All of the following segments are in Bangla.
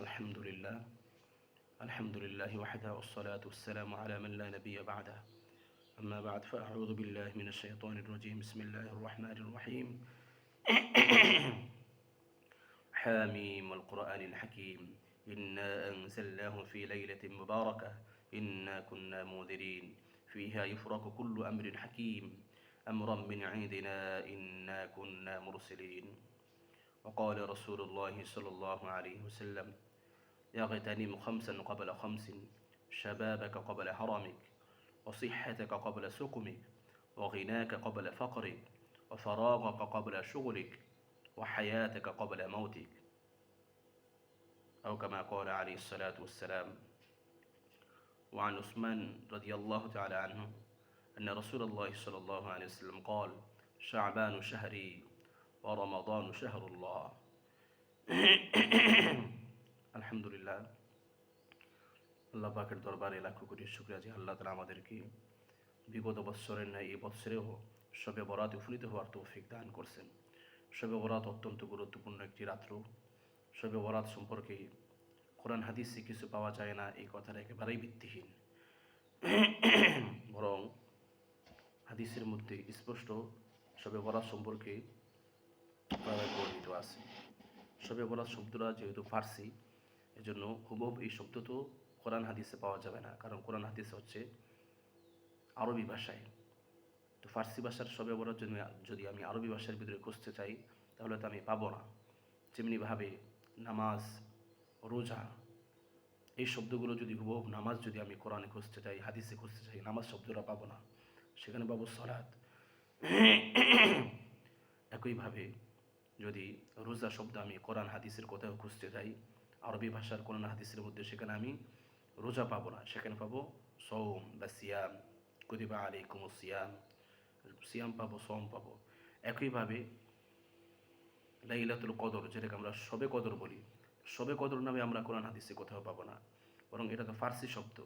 الحمد لله الحمد لله وحده والصلاة والسلام على من لا نبي بعده. أما بعد فأعوذ بالله من الشيطان الرجيم. بسم الله الرحمن الرحيم. حاميم القرآن الحكيم. إنا أنزلناه في ليلة مباركة. إنا كنا منذرين. فيها يفرق كل أمر حكيم. أمرا من عندنا إنا كنا مرسلين. وقال رسول الله صلى الله عليه وسلم يغتنم خمسا قبل خمس شبابك قبل هرمك وصحتك قبل سقمك وغناك قبل فقرك وفراغك قبل شغلك وحياتك قبل موتك. أو كما قال عليه الصلاة والسلام وعن عثمان رضي الله تعالى عنه أن رسول الله صلى الله عليه وسلم قال شعبان شهري ورمضان شهر الله. আল্লাহ পাকের দরবারে লাখো কোটি শুক্রিয়া যে আল্লাহ তালা আমাদেরকে বিগত বৎসরের ন্যায়, এই বৎসরেও সবে বরাত উপনীত হওয়ার তৌফিক দান করছেন। সবে বরাত অত্যন্ত গুরুত্বপূর্ণ একটি রাত্র। সবে বরাত সম্পর্কে কোরআন হাদিসে কিছু পাওয়া যায় না, এই কথাটা একেবারেই ভিত্তিহীন। বরং হাদিসের মধ্যে স্পষ্ট সবে বরাত সম্পর্কে বর্ণিত আছে। সবে বরাত শব্দটা যেহেতু ফার্সি, এজন্য হুবহু এই শব্দ তো কোরআন হাদিসে পাওয়া যাবে না। কারণ কোরআন হাদিসে হচ্ছে আরবি ভাষায়। তো ফার্সি ভাষার সবে বরাত জন্য যদি আমি আরবি ভাষার ভিতরে খুঁজতে চাই, তাহলে তো আমি পাবো না। যেমনিভাবে নামাজ, রোজা, এই শব্দগুলো যদি হুবহু নামাজ যদি আমি কোরআনে খুঁজতে চাই, হাদিসে খুঁজতে চাই, নামাজ শব্দটা পাবো না। সেখানে পাবো সলাৎ একইভাবে যদি রোজা শব্দ আমি কোরআন হাদিসের কোথাও খুঁজতে যাই আরবি ভাষার কোরআন হাদিসের মধ্যে, সেখানে আমি রোজা পাবো না, সেখানে পাবো সৌম বা সিয়াম কুদিবা আলী কুমু সিয়াম সিয়াম পাবো সোম পাবো। একইভাবে লাইলাতুল কদর, যেটাকে আমরা সবে কদর বলি সবে কদর নামে আমরা কোরআন হাদিসে কোথাও পাবো না, বরং এটা তো ফার্সি শব্দ।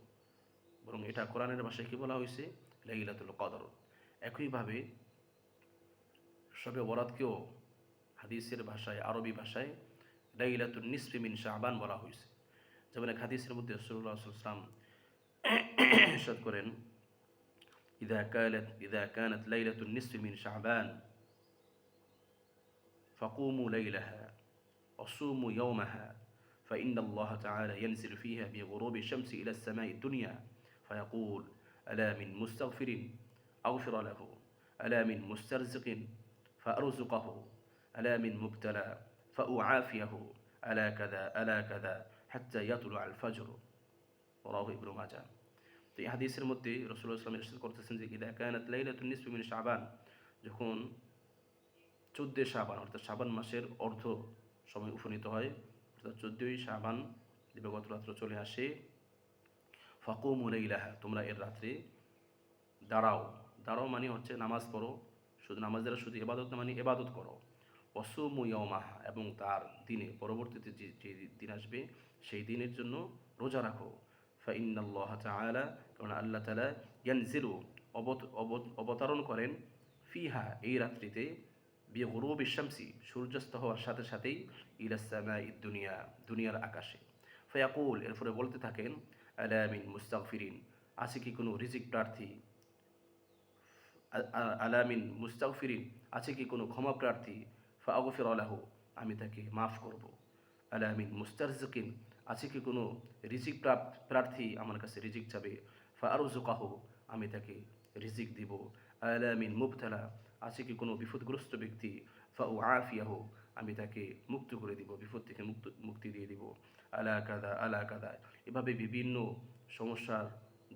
বরং এটা কোরআনের ভাষায় কী বলা হয়েছে? লাইলাতুল কদর। একইভাবে সবে বরাতকেও হাদিসের ভাষায়, আরবি ভাষায় লাইলাতুল নিসফি মিন শাহবান বলা হয়েছে। যেমন এক হাদিসের মধ্যে রসুল্লাহ সাল্লাম ইরশাদ করেন إذا كانت إذا كانت ليلة النصف من شعبان فقوموا ليلها وصوموا يومها فإن الله تعالى ينزل فيها بغروب الشمس إلى السماء الدنيا فيقول ألا من مستغفر أغفر له ألا من مسترزق فأرزقه ألا من مبتلى فأعافيه ألا كذا ألا كذا তো এই হাদিসের মধ্যে রসুল্লাহ ইসলাম করতেছেন যে ইদা কায়নাত লাইলাতুন যখন চোদ্দ সাবান অর্থাৎ সাবান মাসের অর্ধ সময় উপনীত হয়, অর্থাৎ চোদ্দই সাবান দিবাগত রাত্র চলে আসে ফাকু মুলাইলাহা তোমরা এর রাত্রে দাঁড়াও। দাঁড়াও মানে হচ্ছে নামাজ পড়ো, শুধু নামাজ দ্বারা শুধু এবাদত না মানে এবাদত করো। অসুম ইয়মাহা এবং তার দিনে, পরবর্তীতে যে যে দিন আসবে, সেই দিনের জন্য রোজা রাখো। ফাইন আল্লাহ তালা কারণ আল্লাহ তালা অবত অবতরণ করেন ফিহা, এই রাত্রিতে বিয়ে গরু বিশ্বামসি সূর্যাস্ত হওয়ার সাথে সাথেই ইলাসামা দুনিয়া, দুনিয়ার আকাশে। ফয়াকুল, এরপরে বলতে থাকেন আলামিন মুস্তাগফিরিন, আছে কি কোনো রিজিক প্রার্থী? আলামিন মুস্তাগফিরিন, আছে কি কোনো ক্ষমা প্রার্থী? ফাগফির আলাহ আমি তাকে মাফ করব। আলামিন মুস্তারজিকিন, আছে কি কোনো রিজিক প্রার্থী আমার কাছে রিজিক চাবে? ফারুজুকাহ আমি তাকে রিজিক দিব। আলামিন মুবতালা, আছে কি কোনো বিপদগ্রস্ত ব্যক্তি? ফা ও আফিয়াহ আমি তাকে মুক্ত করে দিব, বিপদ থেকে মুক্ত, মুক্তি দিয়ে দিব। আলা কাদা আলা কাদা এভাবে বিভিন্ন সমস্যার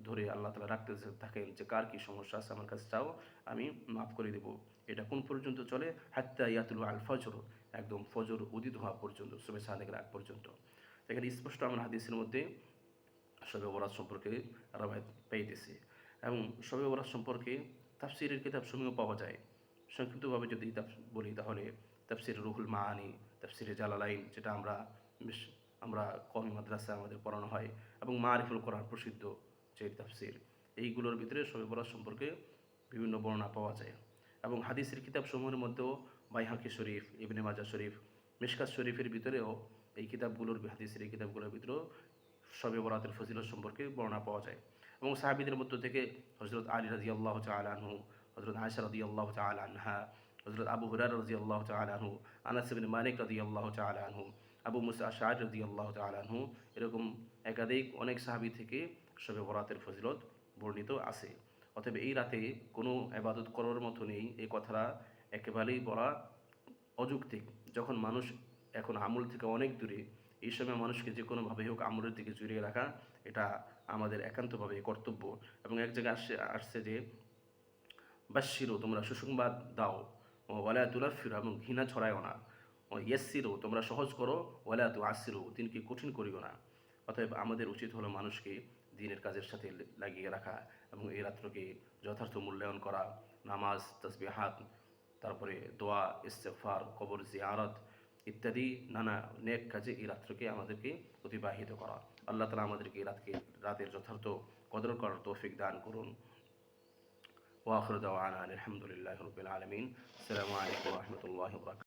ধরে আল্লাহ তালা রাখতে থাকেন যে কার কী সমস্যা আছে, আমার কাছে চাও, আমি মাফ করে দেব। এটা কোন পর্যন্ত চলে? হাত্তা ইয়াতুল আল ফজর, একদম ফজর উদিত হওয়া পর্যন্ত শুভে সাদেকের আগ পর্যন্ত। এখানে স্পষ্ট আমার হাদিসের মধ্যে শবে বরাত সম্পর্কে রাবায়ত পাইতেছে এবং শবে বরাত সম্পর্কে তাফসিরের কিতাব সমূহ পাওয়া যায়। সংক্ষিপ্তভাবে যদি বলি তাহলে তাফসির রুহুল মাহানি তাফসিরে জালালাইন, যেটা আমরা আমরা কমি মাদ্রাসা আমাদের পড়ানো হয় এবং মা মারিফুল কোরআন প্রসিদ্ধ। যে তাফসির। এইগুলোর ভিতরে শবে বরাত সম্পর্কে বিভিন্ন বর্ণনা পাওয়া যায়। এবং হাদিসের কিতাব সমূহের মধ্যেও বাইহাকি শরীফ, ইবনে মাজা শরীফ, মিশকাত শরীফের ভিতরেও এই কিতাবগুলোর হাদিসের এই কিতাবগুলোর ভিতরেও শবে বরাতের ফজিলত সম্পর্কে বর্ণনা পাওয়া যায়। এবং সাহাবিদের মধ্য থেকে হজরত আলী রাজি আল্লাহ আনহু হজরত আয়সা রাজি আল্লাহ আনহা হজরত আবু হুরার রাজি আল্লাহ আনহু আনাসিবিন মানিক রাজি আল্লাহ আনহু, আবু মুসা শাহ রাজি আল্লাহ আনহু, এরকম একাধিক অনেক সাহাবি থেকে শবে বরাতের ফজিলত বর্ণিত আছে। অতএব এই রাতে কোনো আবাদত করার মতো নেই, এই কথাটা একেবারেই বলা অযৌক্তিক। যখন মানুষ এখন আমল থেকে অনেক দূরে, এই সময় মানুষকে যে কোনোভাবে হোক আমলের দিকে জড়িয়ে রাখা, এটা আমাদের একান্তভাবে কর্তব্য। এবং এক জায়গায় আসছে আসছে যে বাশিরো তোমরা সুসংবাদ দাও। ওয়ালা তুলাফির, এবং ঘৃণা ছড়ায়ও না। ও ইয়াসিরো তোমরা সহজ করো। ওয়ালা তু আসিরো দিনকে কঠিন করিও না। অতএব আমাদের উচিত হলো মানুষকে দিনের কাজের সাথে লাগিয়ে রাখা এবং এই রাত্রকে যথার্থ মূল্যায়ন করা, নামাজ তসবিহাত তারপরে দোয়া ইস্তেফার কবর, জিয়ারত ইত্যাদি নানা নেক কাজে এই রাত্রকে আমাদেরকে অতিবাহিত করা। আল্লাহ তালা আমাদেরকে এই রাতকে, রাতের যথার্থ কদর করার তৌফিক দান করুন। ওয়াখর দাওয়ানা আলহামদুলিল্লাহ রবিল আলমিন। আসসালামু আলাইকুম রহমতুল্লাহ